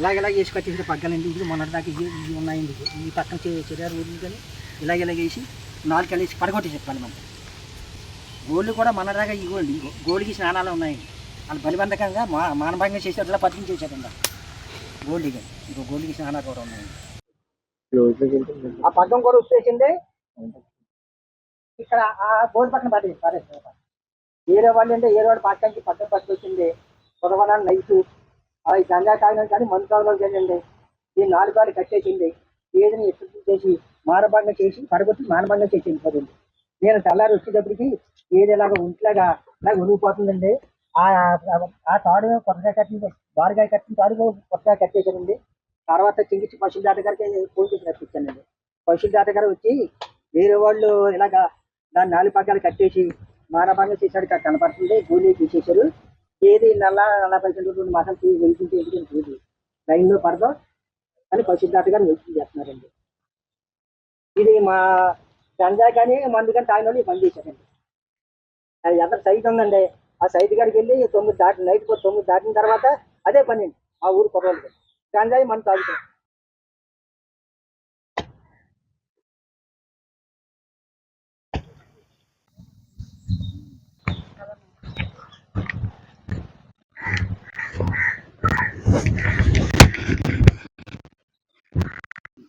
ఇలాగ ఇలాగ వేసి కట్టేసిన పగ్గాలండి ఇది మొన్నటి దాకా ఇవి ఇవి ఉన్నాయండి. ఈ పక్కన చెరారు ఊరిని కానీ ఇలాగ ఇలాగ వేసి నాలుగు కలిసి పడగొట్టి చెప్పాలి మనం. గోళ్ళు కూడా మన దాకా ఇవ్వండి గోళ్ళకి స్నానాలు ఉన్నాయండి. వాళ్ళు బలిబంధకంగా మా మానభంగం చేసి అట్లా పద్ధతి చేశారండి కానీ ఇంకో గోల్డ్కి స్నానాలు కూడా ఉన్నాయండి. ఆ పగ్గం కూడా వచ్చేసింది ఇక్కడ ఆ బోర్డు పక్కన పడేది పడేది వేరే వాళ్ళు అంటే ఏరే వాళ్ళు పక్కకి పక్కన పట్టుకొచ్చింది. పొడవన నైట్ అవి గంగా తాగినా కానీ మందు తాగలో చేయండి ఈ నాలుగు కాళ్ళు కట్టేసింది. ఏదని ఎత్తు చేసి మానభంగం చేసి పడగొట్టి మానభంగం చేసి వెళ్ళిపోతుంది నేను తెల్లారి వచ్చేటప్పటికి ఏది ఇలాగ ఒంట్లాగా ఇలా ఉరిగిపోతుందండి ఆ ఆ తాడు కొత్తగా కట్టింది. బారుగా కట్టిన తాడు కొత్తగా కట్టేసానండి తర్వాత చింగిచ్చి పశువుల దాటగారికి ఫోన్ చేసి రప్పించానండి. పశువుల దాటగారు వచ్చి వేరే వాళ్ళు ఇలాగా దాని నాలుగు పగ్గాలు కట్టేసి మానభంగం చేశాడు. ఇక్కడ కనపడుతుంది. గోళీ తీసేశారు. ఏది నల్ల నలభై సెంటు రెండు వెళ్తుంటే ఎందుకంటే చూడు లైన్లో పడదాం అని పరిశుద్ధార్థ గారు వెళ్తుంది చేస్తున్నారండి. ఇది మా గంజాయి కానీ మందు కానీ తాగిన వాళ్ళు పని చేశారండి. అది ఎంత సైట్ ఉందండి? ఆ సైట్ కాడికి వెళ్ళి తొమ్మిది దాటి నైట్ పో- తొమ్మిది దాటిన తర్వాత అదే పని అండి. ఆ ఊరు కుర్రోళ్ళకి గంజాయి మందు తాగుతాం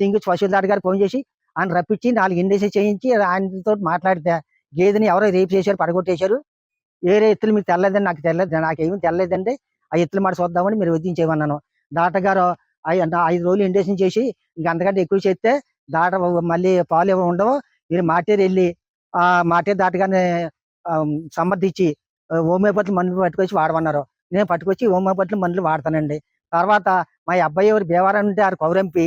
సింగి పశువుల గారు ఫోన్ చేసి ఆయన రప్పించి నాలుగు ఇండేసి చేయించి ఆయనతో మాట్లాడితే గేదెని ఎవరో రేపు చేశారు పడగొట్టేశారు. వేరే ఎత్తులు మీకు తెల్లదండి నాకు తెల్లదు నాకేమీ తెల్లదండి. ఆ ఎత్తులు మాట చూద్దామని మీరు వదిలించేమన్నాను దాటగారు ఐదు రోజులు ఇండేషన్ చేసి ఇంక అంతకంటే ఎక్కువ చేస్తే దాట మళ్ళీ పాలు ఏమో ఉండవు. మీరు మాటేరు వెళ్ళి ఆ మాటేరు దాటగానే సమర్థించి హోమియోపతి మందులు పట్టుకొచ్చి వాడమన్నారు. నేను పట్టుకొచ్చి హోమియోపతి మందులు వాడతానండి. తర్వాత మా అబ్బాయి ఎవరు బేవారం ఉంటే ఆరు కౌరంపి.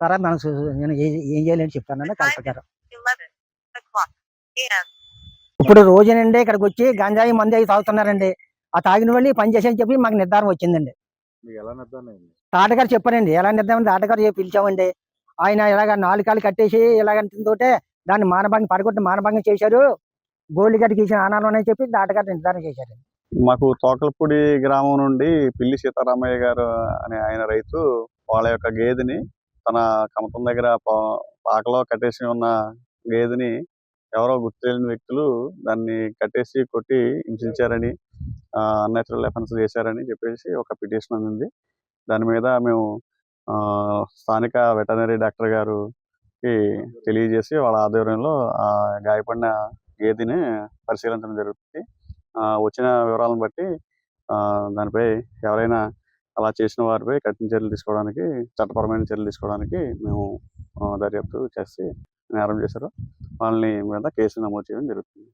తర్వాత మనం నేను ఏ- చేయాలని చెప్తానండి కలెక్టర్ గారు 11 o'clock a.m. ఇప్పుడు రోజునండి ఇక్కడికి వచ్చి గంజాయి మంది అవి తాగుతున్నారండి. ఆ తాగిన వాళ్ళు పని చేసేని చెప్పి మాకు నిర్ధారణ వచ్చిందండి. తాటగారు చెప్పారండి ఎలా నిర్ధారణ తాటగారు పిలిచామండి. ఆయన ఇలాగ నాలుగు కాళ్ళు కట్టేసి ఇలాగంటుంటే దాన్ని మానభంగం పడగొట్టి మానభంగం చేశారు. గోల్డ్ గడికి ఇచ్చిన ఆనాలు అని చెప్పి తాటగారు నిర్ధారణ చేశారు మాకు తోకలపూడి గ్రామం నుండి పిల్లి సీతారామయ్య గారు అనే ఆయన రైతు వాళ్ళ యొక్క గేదెని తన కమతం దగ్గర పా- పాకలో కట్టేసి ఉన్న గేదెని ఎవరో గుర్తులేని వ్యక్తులు దాన్ని కట్టేసి కొట్టి హింసించారని అన్యాచురల్ ఎఫెన్స్ చేశారని చెప్పేసి ఒక పిటిషన్ అందింది. దాని మీద మేము ఆ, స్థానిక వెటనరీ డాక్టర్ గారుకి తెలియజేసి వాళ్ళ ఆధ్వర్యంలో ఆ గాయపడిన గేదెని పరిశీలించడం జరుగుతుంది. వచ్చిన వివరాలను బట్టి దానిపై ఎవరైనా అలా చేసిన వారిపై కఠిన చర్యలు తీసుకోవడానికి చట్టపరమైన చర్యలు తీసుకోవడానికి మేము దర్యాప్తు చేసి నేరం చేశారు. వాళ్ళని మీద కేసు నమోదు చేయడం జరుగుతుంది.